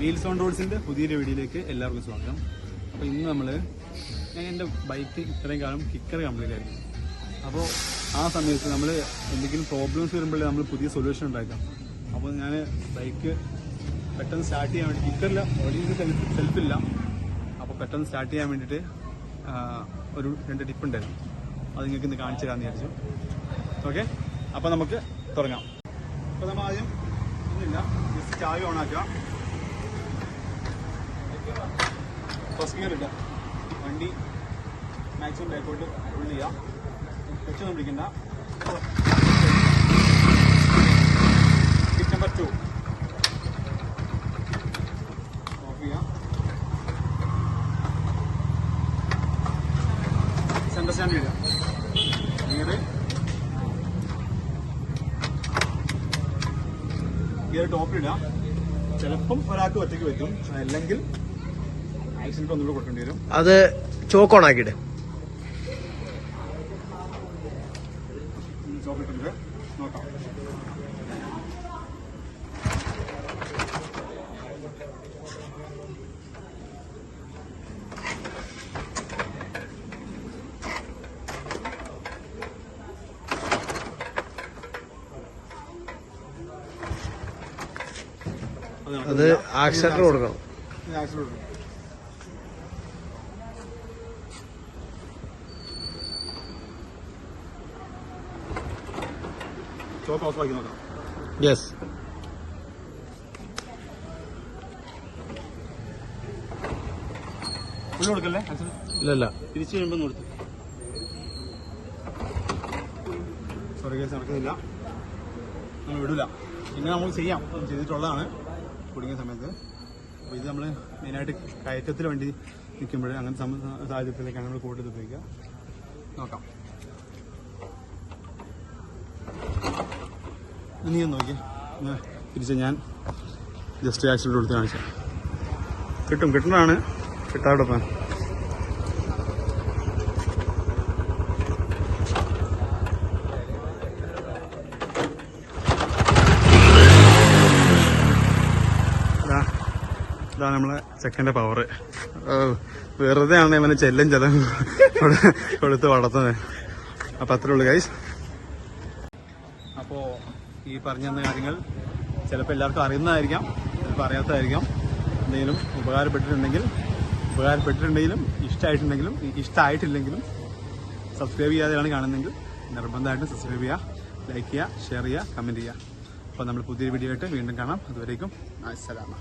Wheels on റോഡ്സിന്റെ പുതിയൊരു വീഡിയോയിലേക്ക് എല്ലാവർക്കും സ്വാഗതം. അപ്പോൾ ഇന്ന് നമ്മൾ എന്റെ ബൈക്ക് ഇത്രയും കാലം കിക്കർ കംപ്ലീറ്റ് ആയിരുന്നു അപ്പോൾ ആ സമയത്ത് നമ്മൾ എന്തെങ്കിലും പ്രോബ്ലംസ് വരുമ്പോഴേ നമ്മൾ പുതിയ സൊല്യൂഷൻ ഉണ്ടാക്കാം അപ്പോൾ ഞാൻ ബൈക്ക് പെട്ടെന്ന് സ്റ്റാർട്ട് ചെയ്യാൻ വേണ്ടി കിക്കറില്ല ഓൾറെഡി സെൽഫ് സെൽഫില്ല അപ്പോൾ പെട്ടെന്ന് സ്റ്റാർട്ട് ചെയ്യാൻ വേണ്ടിയിട്ട് ഒരു രണ്ട് ടിപ്പ് ഉണ്ടായിരുന്നു. അത് നിങ്ങൾക്ക് ഇന്ന് കാണിച്ചു തരാമെന്ന് വിചാരിച്ചു. ഓക്കെ അപ്പോൾ നമുക്ക് തുടങ്ങാം. അപ്പോൾ നമ്മൾ ആദ്യം ചായ ഓണാക്കുക. ഫസ്റ്റ് ഗിയർ ഇല്ല വണ്ടി മാക്സിമം ബാക്കോട്ട് ഫുൾ ചെയ്യാം വെച്ചൊന്നും പിടിക്കണ്ട കിറ്റ് നമ്പർ ടു ഓഫ് ചെയ്യാം സെന്റർ സ്റ്റാൻഡ് ഇടുക ഗിയർ ഗിയർ ടോപ്പിലിടാം ചിലപ്പം ഒരാൾക്ക് ഒറ്റയ്ക്ക് പറ്റും അല്ലെങ്കിൽ ആക്സിഡന്റ് ഒന്നുകൂടെ കൊടുക്കേണ്ടി വരും. അത് ചോക്ക് ഓണാക്കിയിട്ട് ചോപ്പിട്ടുണ്ട് നോക്കാം. അത് ആക്സിഡന്റ് കൊടുക്കണം. യെസ് ഇല്ലല്ല. തിരിച്ചു കഴിയുമ്പോൾ കൊടുത്തു. സോറി കേസ് നടക്കുന്നില്ല. നമ്മൾ വിടൂല. പിന്നെ നമ്മൾ ചെയ്യാം. ചെയ്തിട്ടുള്ളതാണ്. കുടുങ്ങിയ സമയത്ത് അപ്പോൾ ഇത് നമ്മൾ മെയിനായിട്ട് കയറ്റത്തിന് വേണ്ടി നിൽക്കുമ്പോൾ അങ്ങനത്തെ സാഹചര്യത്തിലേക്കാണ് നമ്മൾ കൂടുതൽ ഉപയോഗിക്കുക. നോക്കാം. നീ ഒന്ന് നോക്കി. തിരിച്ച് ഞാൻ ജസ്റ്റ് ആക്സിഡന്റ് കൊടുത്ത് കാണിച്ചാൽ കിട്ടും. കിട്ടുന്നതാണ്. കിട്ടാവിടെ ഇതാ ഇതാ നമ്മളെ ചെക്കന്റെ പവർ വെറുതെ ആണ് ഇവനെ ചെല്ലും ചെലം കൊടുത്ത് വളർത്തുന്നത് അപ്പം അത്രേ ഉള്ളൂ ഗൈസ് അപ്പോൾ ഈ പറഞ്ഞു കാര്യങ്ങൾ ചിലപ്പോൾ എല്ലാവർക്കും അറിയുന്നതായിരിക്കാം ചിലപ്പോൾ അറിയാത്തതായിരിക്കാം. എന്തെങ്കിലും ഉപകാരപ്പെട്ടിട്ടുണ്ടെങ്കിൽ ഉപകാരപ്പെട്ടിട്ടുണ്ടെങ്കിലും ഇഷ്ടമായിട്ടുണ്ടെങ്കിലും ഇഷ്ടമായിട്ടില്ലെങ്കിലും സബ്സ്ക്രൈബ് ചെയ്യാതെയാണ് കാണുന്നതെങ്കിൽ നിർബന്ധമായിട്ടും സബ്സ്ക്രൈബ് ചെയ്യുക ലൈക്ക് ചെയ്യുക ഷെയർ ചെയ്യുക കമന്റ് ചെയ്യുക. അപ്പോൾ നമ്മൾ പുതിയൊരു വീഡിയോ ആയിട്ട് വീണ്ടും കാണാം. അതുവരേക്കും അസ്സലാമ